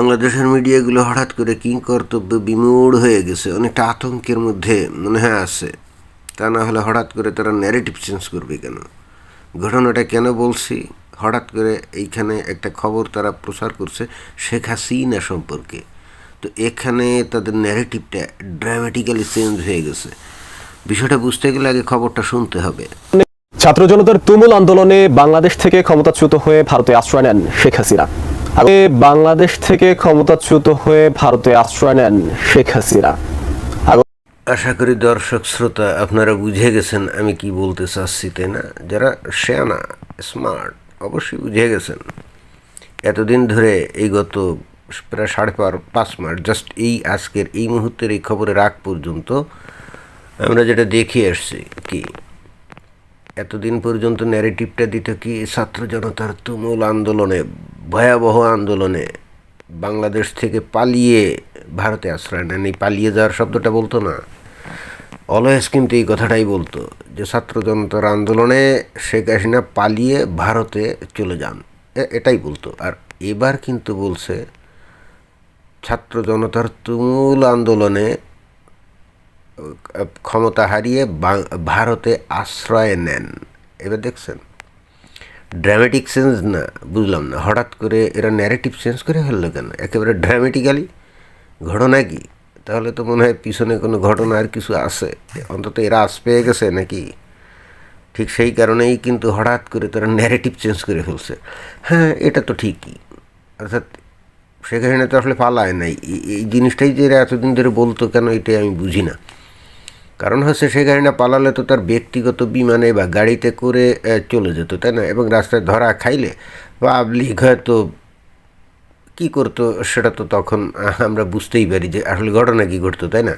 বাংলাদেশের মিডিয়াগুলো হঠাৎ করে কিং কর্তব্য বিমূঢ় হয়ে গেছে, অনেকটা আতঙ্কের মধ্যে মনে হয় আছে। তা না হলে হঠাৎ করে তারা ন্যারেটিভ চেঞ্জ করবে কেন? ঘটনাটা কেন বলছি? হঠাৎ করে এইখানে একটা খবর তারা প্রচার করছে শেখ হাসিনা সম্পর্কে। তো এখানে তাদের ন্যারেটিভটা ড্রামাটিক্যালি চেঞ্জ হয়ে গেছে। বিষয়টা বুঝতে গেলে আগে খবরটা শুনতে হবে। ছাত্র জনতার তুমুল আন্দোলনে বাংলাদেশ থেকে ক্ষমতাচ্যুত হয়ে ভারতে আশ্রয় নেন শেখ হাসিনা। বাংলাদেশ থেকে ক্ষমতাচ্যুত হয়ে ভারতে আশ্রয় নেন শেখ হাসিনা। আশা করি দর্শক শ্রোতা, আপনারা বুঝে গেছেন আমি কি বলতে চাচ্ছি, তাই না? যারা শেয়ানা স্মার্ট, অবশ্যই বুঝে গেছেন। এতদিন ধরে এই গত প্রায় সাড়ে পার পাঁচ মাস জাস্ট এই আজকের এই মুহূর্তের এই খবরের আগ পর্যন্ত আমরা যেটা দেখে আসছি কি, এতদিন পর্যন্ত ন্যারেটিভটা দিত কি, ছাত্র জনতার তুমুল আন্দোলনে ভয়াবহ আন্দোলনে বাংলাদেশ থেকে পালিয়ে ভারতে আশ্রয় নেন। এই পালিয়ে যাওয়ার শব্দটা বলতো না। অলওয়েজ কিন্তু এই কথাটাই বলতো যে ছাত্র জনতার আন্দোলনে শেখ হাসিনা পালিয়ে ভারতে চলে যান। এটাই বলতো। আর এবার কিন্তু বলছে, ছাত্র জনতার তুমুল আন্দোলনে ক্ষমতা হারিয়ে ভারতে আশ্রয় নেন। এবার দেখছেন ড্রামেটিক সেন্স না, বুঝলাম না। হঠাৎ করে এরা ন্যারেটিভ চেঞ্জ করে ফেলল কেন? একেবারে ড্রামেটিক্যালি ঘটনা কি? তাহলে তো মনে হয় পিছনে কোনো ঘটনা আর কিছু আছে। অন্তত এরা আস পেয়ে গেছে নাকি? ঠিক সেই কারণেই কিন্তু হঠাৎ করে তারা ন্যারেটিভ চেঞ্জ করে ফেলছে। হ্যাঁ এটা তো ঠিকই। অর্থাৎ সেখানে তো আসলে পালায় নাই। এই জিনিসটাই যে এরা এতদিন ধরে বলতো কেন, এটাই আমি বুঝি না। কারণ হচ্ছে সেখানে না পালালে তো তার ব্যক্তিগত বিমানে বা গাড়িতে করে চলে যেত, তাই না? এবং রাস্তায় ধরা খাইলে বা পাবলিক হয়তো কী করতো সেটা তো তখন আমরা বুঝতেই পারি যে আসলে ঘটনা কী ঘটতো, তাই না?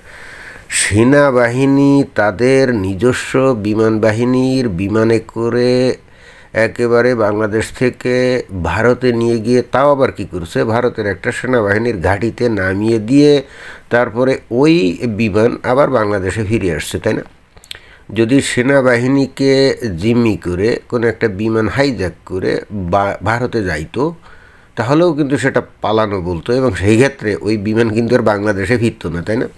সেনাবাহিনী তাদের নিজস্ব বিমান বাহিনীর বিমানে করে একেবারে বাংলাদেশ থেকে ভারতে নিয়ে গিয়ে তাও আবার কী করছে? ভারতের একটা সেনাবাহিনীর ঘাঁটিতে নামিয়ে দিয়ে তারপরে ওই বিমান আবার বাংলাদেশে ফিরে আসছে, তাই না? যদি সেনাবাহিনীকে জিম্মি করে, কোনো একটা বিমান হাইজ্যাক করে বা- ভারতে যাইতো, তাহলেও কিন্তু সেটা পালানো বলতো এবং সেই ক্ষেত্রে ওই বিমান কিন্তু আর বাংলাদেশে ফিরতো না, তাই না?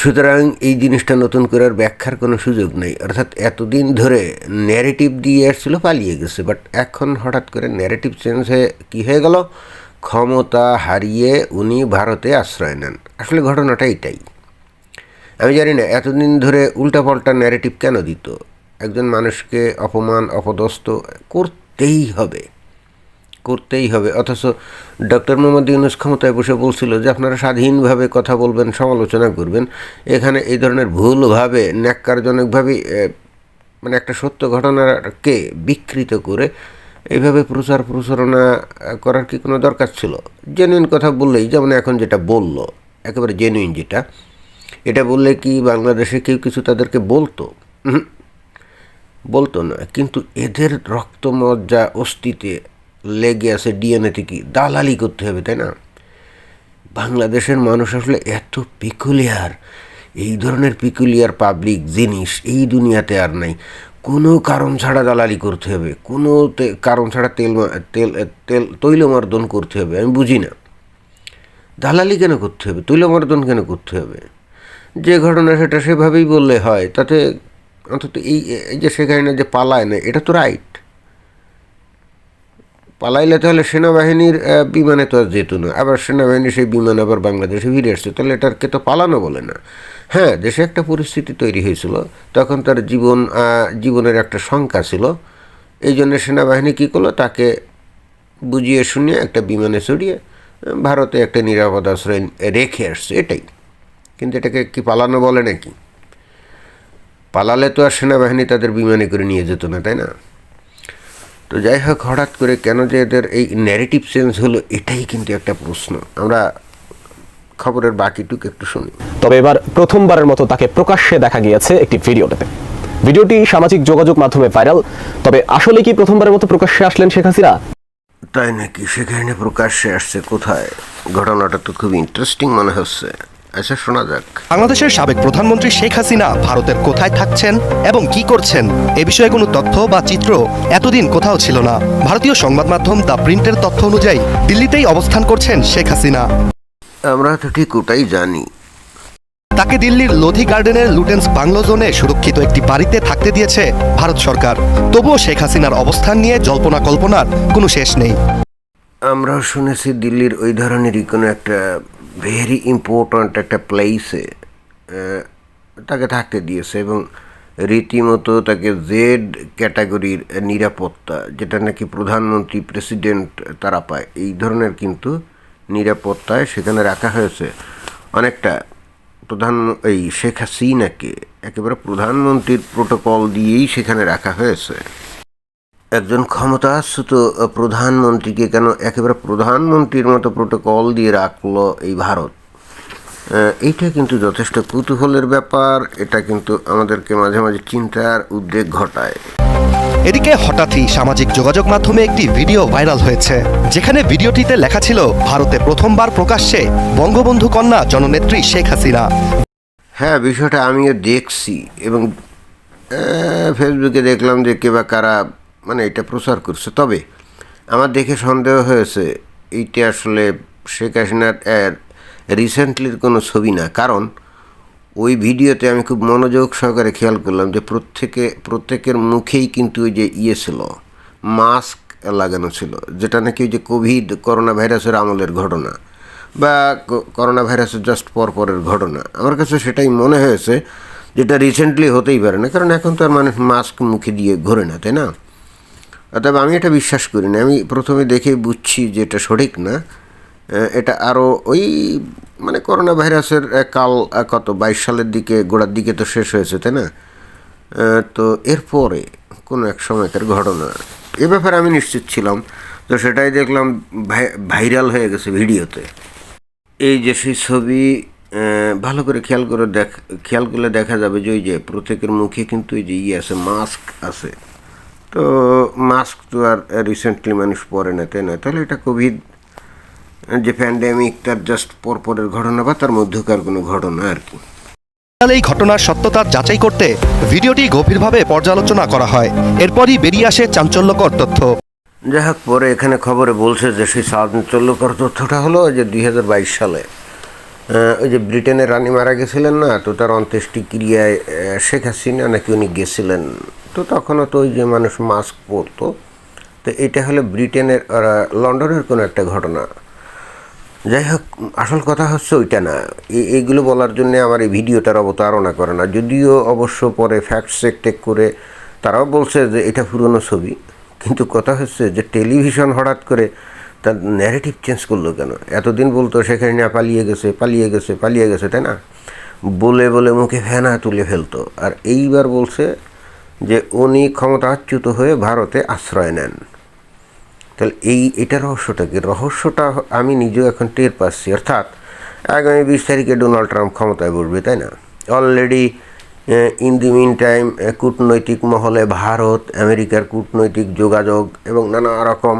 সুতরাং এই জিনিসটা নতুন করার ব্যাখ্যার কোনো সুযোগ নেই। অর্থাৎ এতদিন ধরে ন্যারেটিভ দিয়ে আসছিল, পালিয়ে গেছে। বাট এখন হঠাৎ করে ন্যারেটিভ চেঞ্জ হয়ে কী হয়ে গেল? ক্ষমতা হারিয়ে উনি ভারতে আশ্রয় নেন। আসলে ঘটনাটা এটাই। আমি জানি না, এতদিন ধরে উল্টাপাল্টা ন্যারেটিভ কেন দিত? একজন মানুষকে অপমান, অপদস্থ করতেই হবে। করতেই হবে। অথচ ডক্টর মোহাম্মদ ইউনুস ক্ষমতায় বসে বলছিল যে, আপনারা স্বাধীনভাবে কথা বলবেন, সমালোচনা করবেন। এখানে এই ধরনের ভুলভাবে, ন্যাক্কারজনকভাবে মানে একটা সত্য ঘটনাকে বিকৃত করে এইভাবে প্রচার প্রচারণা করার কি কোনো দরকার ছিল? জেনুইন কথা বললেই, যেমন এখন যেটা বলল, একেবারে জেনুইন যেটা, এটা বললে কি বাংলাদেশে কেউ কিছু তাদেরকে বলতো। বলতো না। কিন্তু এদের রক্তমজ্জা অস্থিতে লেগে আছে ডিএনএতে কি দালালি করতে হবে, তাই না? বাংলাদেশের মানুষ আসলে এত পিকুলিয়ার এই ধরনের পিকুলিয়ার পাবলিক জিনিস এই দুনিয়াতে আর নাই। কোনো কারণ ছাড়া দালালি করতে হবে, কোনো কারণ ছাড়া তেল তেল তেল তৈলমর্দন করতে হবে, আমি বুঝি না। দালালি কেন করতে হবে? তৈলমর্দন কেন করতে হবে? যে ঘটনা সেটা সেভাবেই বললে হয়, তাতে অন্তত এই যে সেখানে যে পালায় না, এটা তো রাইট পালাইলে তাহলে সেনাবাহিনীর বিমানে তো আর যেত না। আবার সেনাবাহিনী সেই বিমান আবার বাংলাদেশে ফিরে আসছে। তাহলে এটাকে তো পালানো বলে না। হ্যাঁ দেশে একটা পরিস্থিতি তৈরি হয়েছিল। তখন তার জীবন জীবনের একটা শঙ্কা ছিল। এই জন্য সেনাবাহিনী কী করল? তাকে বুঝিয়ে শুনিয়ে একটা বিমানে চড়িয়ে ভারতে একটা নিরাপদ আশ্রয় রেখে আসছে। এটাই। কিন্তু এটাকে কি পালানো বলে নাকি? পালালে তো আর সেনাবাহিনী তাদের বিমানে করে নিয়ে যেত না, তাই না? তো যাই হোক হঠাৎ করে কেন যে এদের এই ন্যারেটিভ চেঞ্জ হলো এটাই কিন্তু একটা প্রশ্ন। আমরা খবরের বাকিটুকু একটু শুনি। তবে এবার প্রথমবারের মতো তাকে প্রকাশ্যে দেখা গিয়েছে একটি ভিডিওটাতে ভিডিওটি সামাজিক যোগাযোগ মাধ্যমে ভাইরাল তবে আসলে কি প্রথমবারের মতো প্রকাশ্যে আসলেন শেখ হাসিনা? তাই নাকি? সেখানে প্রকাশ্যে আসছে কোথায়? ঘটনাটা তো খুব ইন্টারেস্টিং মনে হচ্ছে। আচ্ছা শোনা যাক। বাংলাদেশের সাবেক প্রধানমন্ত্রী শেখ হাসিনা ভারতের কোথায় থাকছেন এবং কি করছেন এ বিষয়ে কোনো তথ্য বা চিত্র এতদিন কোথাও ছিল না। ভারতীয় সংবাদ মাধ্যম দ্য প্রিন্টের তথ্য অনুযায়ী দিল্লিতেই অবস্থান করছেন শেখ হাসিনা। আমরা তো ঠিক ওটাই জানি। তাকে দিল্লির লোধি গার্ডেনের লুটেন্স বাংলো জোনে সুরক্ষিত একটি বাড়িতে থাকতে দিয়েছে ভারত সরকার। তবুও শেখ হাসিনার অবস্থান নিয়ে জল্পনা কল্পনার কোনো শেষ নেই। আমরাও শুনেছি দিল্লির ওই ধরনেরই কোনো একটা ভেরি ইম্পর্ট্যান্ট একটা প্লেসে তাকে থাকতে দিয়েছে এবং রীতিমতো তাকে জেড ক্যাটাগরির নিরাপত্তা, যেটা নাকি প্রধানমন্ত্রী প্রেসিডেন্ট তারা পায়, এই ধরনের কিন্তু নিরাপত্তায় সেখানে রাখা হয়েছে। অনেকটা প্রধান, এই শেখ হাসিনাকে একেবারে প্রধানমন্ত্রীর প্রোটোকল দিয়েই সেখানে রাখা হয়েছে। একজন ক্ষমতাচ্যুত প্রধানমন্ত্রীকে কেন একেবারে প্রধানমন্ত্রীর মতো প্রোটোকল দিয়ে রাখল এই ভারত? এইটা কিন্তু যথেষ্ট কৌতূহলের ব্যাপার এটা কিন্তু আমাদেরকে মাঝে মাঝে চিন্তার উদ্বেগ ঘটায়। এদিকে হঠাৎই সামাজিক যোগাযোগ মাধ্যমে একটি ভিডিও ভাইরাল হয়েছে যেখানে ভিডিওটিতে লেখা ছিল ভারতে প্রথমবার প্রকাশ্যে বঙ্গবন্ধু কন্যা জননেত্রী শেখ হাসিনা। হ্যাঁ বিষয়টা আমিও দেখছি এবং ফেসবুকে দেখলাম যে কে বা কারা মানে এটা প্রচার করছে। তবে আমার দেখে সন্দেহ হয়েছে, এইটা আসলে শেখ হাসিনার রিসেন্টলির কোনো ছবি না। কারণ ওই ভিডিওতে আমি খুব মনোযোগ সহকারে খেয়াল করলাম যে প্রত্যেকে, প্রত্যেকের মুখেই কিন্তু ওই যে ইয়ে ছিল মাস্ক লাগানো ছিল, যেটা নাকি ওই যে কোভিড করোনা ভাইরাসের আমলের ঘটনা বা করোনা ভাইরাসের জাস্ট পরপরের ঘটনা। আমার কাছে সেটাই মনে হয়েছে, যেটা রিসেন্টলি হতেই পারে না, কারণ এখন তো আর মানুষ মাস্ক মুখে দিয়ে ঘোরে না, তাই না? অতএব আমি এটা বিশ্বাস করি না। আমি প্রথমে দেখেই বুঝছি যে এটা সঠিক না। এটা আরও ওই মানে করোনা ভাইরাসের কাল কত, বাইশ সালের দিকে, গোড়ার দিকে তো শেষ হয়েছে, তাই না? তো এরপরে কোনো এক সময়কার ঘটনা। এ ব্যাপারে আমি নিশ্চিত ছিলাম। তো সেটাই দেখলাম ভাই- ভাইরাল হয়ে গেছে ভিডিওতে। এই যে সেই ছবি ভালো করে খেয়াল করে দেখ, খেয়াল করলে দেখা যাবে যে ওই যে প্রত্যেকের মুখে কিন্তু ওই যে ইয়ে আছে, মাস্ক আছে। তো মাস্ক তো আর রিসেন্টলি মানুষ পরে না তাই না তাহলে এটা কোভিড যে প্যান্ডেমিক তার জাস্ট পরপরের ঘটনা বা তার মধ্যকার কোনো ঘটনা আর কি। তাহলে এই ঘটনার সত্যতা যাচাই করতে ভিডিওটি গভীরভাবে পর্যালোচনা করা হয়। এরপরই বেরিয়ে আসে চাঞ্চল্যকর তথ্য। যাই হোক পরে এখানে খবরে বলছে যে সেই চাঞ্চল্যকর তথ্যটা হলো যে দুই হাজার বাইশ সালে ওই যে ব্রিটেনের রানী মারা গেছিলেন না তো তার অন্ত্যেষ্টিক্রিয়ায় শেখ হাসিনা নাকি উনি গেছিলেন। তো তখনও তো ওই যে মানুষ মাস্ক পরতো। তো এটা হলো ব্রিটেনের লন্ডনের কোনো একটা ঘটনা। যাই হোক, আসল কথা হচ্ছে ওইটা না। এইগুলো বলার জন্য আমার এই ভিডিওটার অবতারণা করে না। যদিও অবশ্য পরে ফ্যাক্ট চেক টেক করে তারাও বলছে যে এটা পুরনো ছবি। কিন্তু কথা হচ্ছে যে টেলিভিশন হঠাৎ করে তার ন্যারেটিভ চেঞ্জ করল কেন? এতদিন বলতো সেখানে না পালিয়ে গেছে পালিয়ে গেছে পালিয়ে গেছে, তাই না? বলে বলে মুখে ফেনা তুলে ফেলতো। আর এইবার বলছে যে উনি ক্ষমতাচ্যুত হয়ে ভারতে আশ্রয় নেন। তাহলে এই, এটা রহস্যটা কি? রহস্যটা আমি নিজেও এখন টের পাচ্ছি। অর্থাৎ আগামী বিশ তারিখে ডোনাল্ড ট্রাম্প ক্ষমতায় বসবে, তাই না? Already in the meantime কূটনৈতিক মহলে ভারত, আমেরিকার কূটনৈতিক যোগাযোগ এবং নানা রকম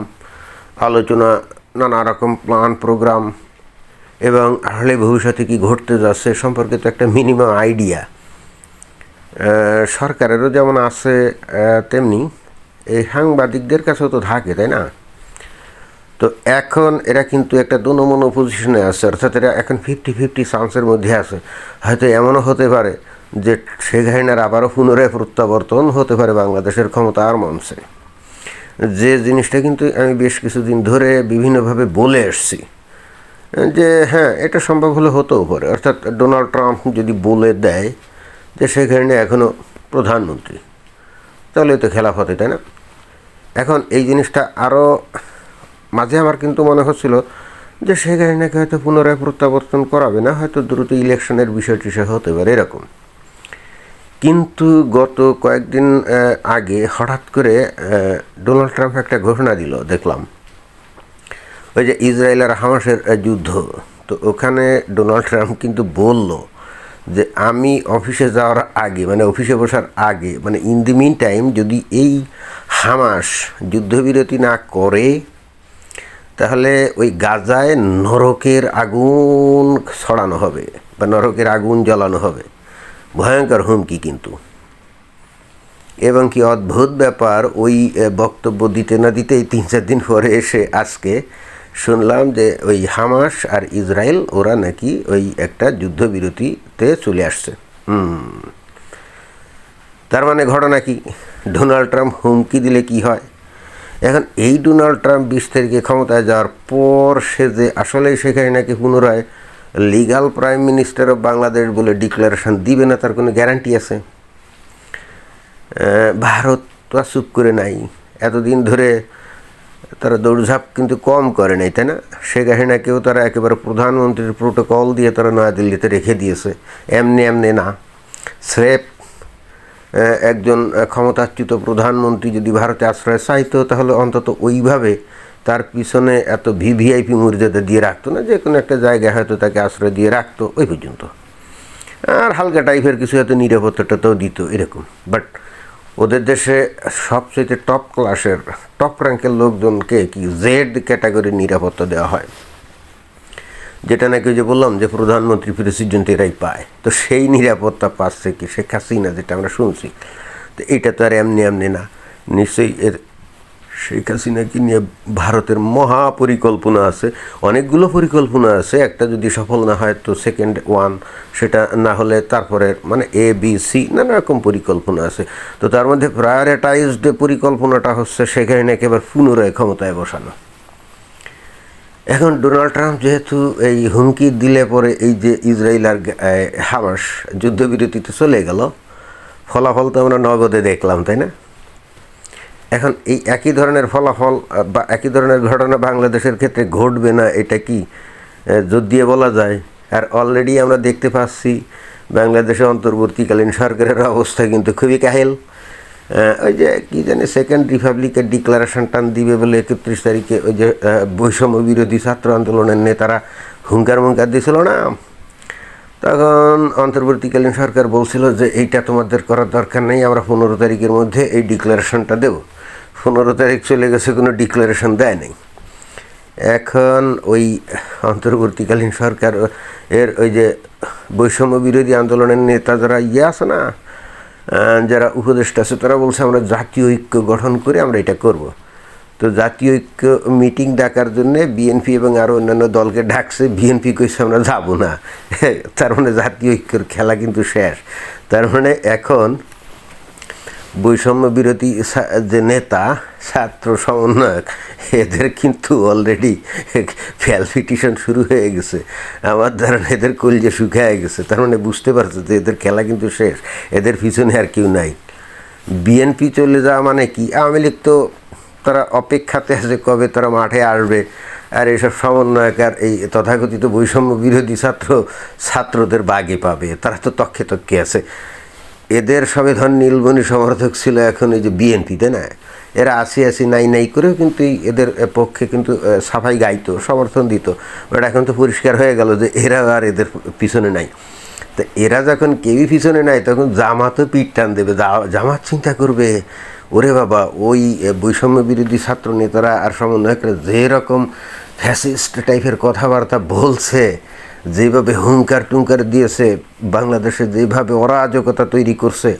আলোচনা, নানা রকম প্ল্যান প্রোগ্রাম এবং আসলে ভবিষ্যতে কী ঘটতে যাচ্ছে সম্পর্কে তো একটা মিনিমাম আইডিয়া সরকারেরও যেমন আছে তেমনি এই সাংবাদিকদের কাছেও তো থাকে, তাই না? তো এখন এরা কিন্তু একটা দোনমনো পজিশনে আছে, অর্থাৎ এরা এখন ফিফটি ফিফটি চান্সের মধ্যে আছে। হয়তো এমনও হতে পারে যে শেখ হাসিনার আবারও পুনরায় প্রত্যাবর্তন হতে পারে বাংলাদেশের ক্ষমতার মঞ্চে। যে জিনিসটা কিন্তু আমি বেশ কিছুদিন ধরে বিভিন্নভাবে বলে এসছি। যে হ্যাঁ এটা সম্ভব হলে হতেও পারে। অর্থাৎ ডোনাল্ড ট্রাম্প যদি বলে দেয় যে শেখ এখনও প্রধানমন্ত্রী। তাহলে তো খেলাফতে তাই না? এখন এই জিনিসটা আরও মাঝে আমার কিন্তু মনে হচ্ছিল যে শেখ হাসিনাকে হয়তো পুনরায় প্রত্যাবর্তন করাবে না, হয়তো দ্রুত ইলেকশনের বিষয় টিষয় হতে পারে এরকম। কিন্তু গত কয়েকদিন আগে হঠাৎ করে ডোনাল্ড ট্রাম্প একটা ঘোষণা দিল, দেখলাম। ওই যে ইসরায়েল আর হামাসের যুদ্ধ। তো ওখানে ডোনাল্ড ট্রাম্প কিন্তু বলল যে আমি অফিসে যাওয়ার আগে মানে অফিসে বসার আগে মানে ইন দি মিন টাইম যদি এই হামাস যুদ্ধবিরতি না করে, তাহলে ওই গাজায় নরকের আগুন ছড়ানো হবে বা নরকের আগুন জ্বালানো হবে। ভয়ঙ্কর হুমকি কিন্তু। এবং কি অদ্ভুত ব্যাপার, ওই বক্তব্য দিতে না দিতেই তিন চার দিন পরে এসে আজকে শুনলাম যে ওই হামাস আর ইসরায়েল, ওরা নাকি ওই একটা যুদ্ধবিরতিতে চলে আসছে। তার মানে ঘটনা কি? ডোনাল্ড ট্রাম্প হুমকি দিলে কি হয়? এখন এই ডোনাল্ড ট্রাম্প বিশ তারিখে ক্ষমতায় যাওয়ার পর সে যে আসলেই সেখানে নাকি পুনরায় legal prime minister of Bangladesh বলে ডিক্লারেশন দিবে না, তার কোনো গ্যারান্টি আছে? ভারত তো আর চুপ করে নাই। এতদিন ধরে তারা দৌড়ঝাঁপ কিন্তু কম করে নাই, তাই না? শেখ হাসিনাকেও তারা একেবারে প্রধানমন্ত্রীর প্রোটোকল দিয়ে তারা নয়াদিল্লিতে রেখে দিয়েছে। এমনি এমনি না। স্রেফ একজন ক্ষমতাচ্যুত প্রধানমন্ত্রী যদি ভারতে আশ্রয় চাইতো, তাহলে অন্তত ওইভাবে তার পিছনে এত ভিভিআইপি মর্যাদা দিয়ে রাখতো না যে কোনো একটা জায়গায় হয়তো তাকে আশ্রয় দিয়ে রাখতো ওই পর্যন্ত। আর হালকা টাইপের কিছু হয়তো নিরাপত্তাটাও দিত এরকম। বাট ওদের দেশে সবচেয়ে টপ ক্লাসের টপ র্যাঙ্কের লোকজনকে কি জেড ক্যাটাগরির নিরাপত্তা দেওয়া হয়? যেটা নাকি যে বললাম যে প্রধানমন্ত্রী প্রেসিডেন্ট এরাই পায়। তো সেই নিরাপত্তা পাচ্ছে কি শেখ হাসিনা, যেটা আমরা শুনছি। তো এটা তো আর এমনি এমনি না। নিশ্চয়ই এর শেখ হাসিনাকে নিয়ে ভারতের মহা পরিকল্পনা আছে, অনেকগুলো পরিকল্পনা আছে, একটা যদি সফল না হয় তো সেকেন্ড ওয়ান সেটা না হলে তারপরে মানে এ বি সি নানা রকম পরিকল্পনা আছে। তো তার মধ্যে প্রায়োরিটাইজড পরিকল্পনাটা হচ্ছে শেখ হাসিনাকে এবার পুনরায় ক্ষমতায় বসানো। এখন ডোনাল্ড ট্রাম্প যেহেতু এই হুমকি দিলে পরে এই যে ইসরায়েল আর হামাস যুদ্ধবিরতিতে চলে গেল, ফলাফল তো আমরা নগদে দেখলাম, তাই না? এখন এই একই ধরনের ফলাফল বা একই ধরনের ঘটনা বাংলাদেশের ক্ষেত্রে ঘটবে না, এটা কি? জোর দিয়ে বলা যায়। আর অলরেডি আমরা দেখতে পাচ্ছি, বাংলাদেশে অন্তর্বর্তীকালীন সরকারের অবস্থা কিন্তু খুবই কাহিল। ওই যে কী জানি সেকেন্ড রিপাবলিকের ডিক্লারেশন টান দিবে বলে একত্রিশ তারিখে ওই যে বৈষম্য বিরোধী ছাত্র আন্দোলনের নেতারা হুঙ্কার মুঙ্কার দিছিল না? তখন অন্তর্বর্তীকালীন সরকার বলছিল যে, এইটা তোমাদের করার দরকার নেই, আমরা পনেরো তারিখের মধ্যে এই ডিক্লারেশনটা দেব। পনেরো তারিখ চলে গেছে, কোনো ডিক্লারেশন দেয় নাই এখন ওই অন্তর্বর্তীকালীন সরকার, এর ওই যে বৈষম্য বিরোধী আন্দোলনের নেতা যারা ইয়ে আছে না যারা উপদেষ্টা আছে, তারা বলছে আমরা জাতীয় ঐক্য গঠন করে আমরা এটা করব। তো জাতীয় ঐক্য মিটিং ডাকার জন্য বিএনপি এবং আরও অন্যান্য দলকে ডাকছে বিএনপি কইছে আমরা যাব না। তার মানে জাতীয় ঐক্যর খেলা কিন্তু শেষ। তার মানে এখন বৈষম্য বিরোধী যে নেতা, ছাত্র সমন্বয়ক, এদের কিন্তু অলরেডি ফ্যালপিটিশন শুরু হয়ে গেছে। আমার ধারণা এদের কলজে শুকায় গেছে। তার মানে বুঝতে পারছে যে এদের খেলা কিন্তু শেষ। এদের পিছনে আর কেউ নাই। বিএনপি চলে যাওয়া মানে কি? আওয়ামী লীগ তো তারা অপেক্ষাতে আছে কবে তারা মাঠে আসবে। আর এইসব সমন্বয়ক আর এই তথাকথিত বৈষম্য বিরোধী ছাত্র, ছাত্রদের বাগে পাবে। তারা তো তক্ষে তক্ষে আছে। এদের সবে ধর নীলমণি সমর্থক ছিল এখন এই যে বিএনপি, তাই না? এরা আসি আসি নাই নাই করেও কিন্তু এদের পক্ষে কিন্তু সাফাই গাইতো, সমর্থন দিত। বাট এখন তো পরিষ্কার হয়ে গেল যে এরা আর এদের পিছনে নাই। তো এরা যখন কেউই পিছনে নাই, তখন জামাতও পিঠ টান দেবে। জামাত চিন্তা করবে, ওরে বাবা, ওই বৈষম্য বিরোধী ছাত্র নেতারা আর সমন্বয়করা যেরকম ফ্যাসিস্ট টাইপের কথাবার্তা বলছে যেভাবে হুঙ্কার টুঙ্কার দিয়েছে, বাংলাদেশে যেভাবে অরাজকতা তৈরি করছে,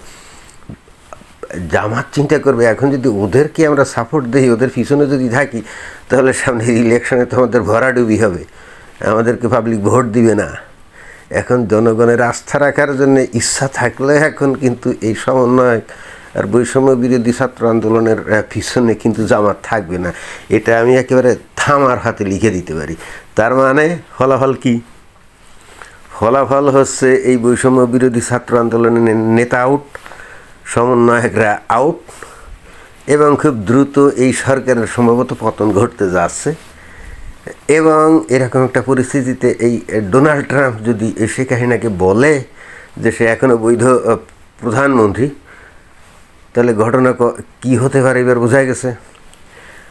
জামাত চিন্তা করবে, এখন যদি ওদেরকে আমরা সাপোর্ট দিই, ওদের পিছনে যদি থাকি, তাহলে সামনে ইলেকশনে তো আমাদের ভরাডুবি হবে। আমাদেরকে পাবলিক ভোট দিবে না। এখন জনগণের আস্থা রাখার জন্য ইচ্ছা থাকলে এখন কিন্তু এই সমন্বয় আর বৈষম্য বিরোধী ছাত্র আন্দোলনের পিছনে কিন্তু জামাত থাকবে না। এটা আমি একেবারে থামার হাতে লিখে দিতে পারি। তার মানে ফলাফল কি? ফলাফল হচ্ছে এই বৈষম্য বিরোধী ছাত্র আন্দোলনের নেতা আউট সমন্বয়করা আউট এবং খুব দ্রুত এই সরকারের সম্ভবত পতন ঘটতে যাচ্ছে। এবং এরকম একটা পরিস্থিতিতে এই ডোনাল্ড ট্রাম্প যদি এই শেখ হাসিনাকে বলে যে সে এখনও বৈধ প্রধানমন্ত্রী, তাহলে ঘটনা কি হতে পারে এবার বোঝা গেছে।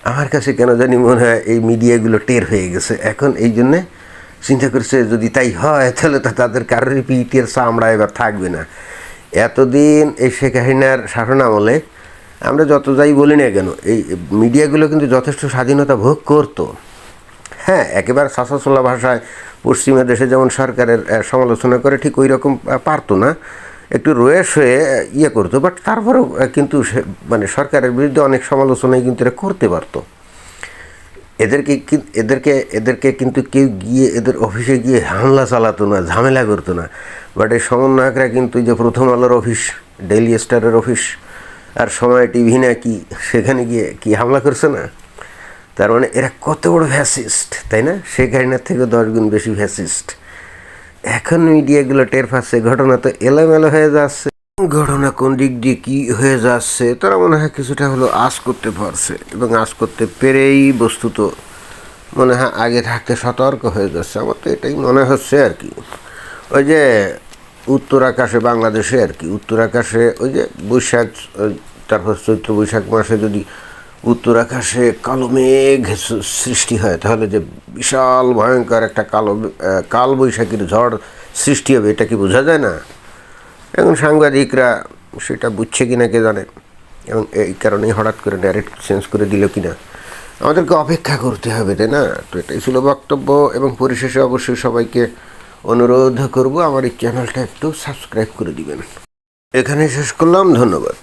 আমার কাছে কেন জানি মনে হয় এই মিডিয়াগুলো টের হয়ে গেছে। এখন এই জন্যে চিন্তা করছে, যদি তাই হয়, তাহলে তো তাদের কারোরই পিটির চামড়া এবার থাকবে না। এতদিন এই শেখ হাসিনার শাসন আমলে আমরা যত যাই বলি না কেন, এই মিডিয়াগুলো কিন্তু যথেষ্ট স্বাধীনতা ভোগ করতো। হ্যাঁ একেবারে সাসাসোলা ভাষায় পশ্চিমা দেশে যেমন সরকারের সমালোচনা করে ঠিক ওই রকম পারতো না, একটু রয়েস হয়ে ইয়ে করতো, বাট তারপরেও কিন্তু মানে সরকারের বিরুদ্ধে অনেক সমালোচনাই কিন্তু এরা করতে পারতো। এদেরকে এদেরকে এদেরকে কিন্তু কেউ গিয়ে এদের অফিসে গিয়ে হামলা চালাতো না, ঝামেলা করতো না। বাট এই সমন্বয়করা কিন্তু যে প্রথম আলোর অফিস ডেইলি স্টারের অফিস আর সময় টিভি না কি সেখানে গিয়ে কি হামলা করছে না? তার মানে এরা কত বড় ভ্যাসিস্ট তাই না? শেখ হাসিনার থেকে দশ গুণ বেশি ভ্যাসিস্ট এখন মিডিয়াগুলো টের পাচ্ছে, ঘটনা তো এলোমেলো হয়ে যাচ্ছে। ঘটনা কোন দিক দিয়ে কি হয়ে যাচ্ছে, তারা মনে হয় কিছুটা হলো আশ করতে পারছে এবং আশ করতে পেরেই বস্তুত মনে হয় আগে থাকতে সতর্ক হয়ে যাচ্ছে। আমার তো এটাই মনে হচ্ছে আর কি। ওই যে উত্তর আকাশে বাংলাদেশে আর কি, উত্তর আকাশে ওই যে বৈশাখ তারপর চৈত্র বৈশাখ মাসে যদি উত্তর আকাশে কালো মেঘ সৃষ্টি হয়, তাহলে যে বিশাল ভয়ঙ্কর একটা কালো কাল বৈশাখীর ঝড় সৃষ্টি হবে, এটা কি বোঝা যায় না? এখন সাংবাদিকরা সেটা বুঝছে কিনা কে জানে? এবং এই কারণেই হঠাৎ করে ডাইরেক্ট চেঞ্জ করে দিল কিনা? আমাদেরকে অপেক্ষা করতে হবে, তাই না? তো এটাই ছিল বক্তব্য এবং পরিশেষে অবশ্যই সবাইকে অনুরোধ করব, আমার এই চ্যানেলটা একটু সাবস্ক্রাইব করে দিবেন। এখানে শেষ করলাম, ধন্যবাদ।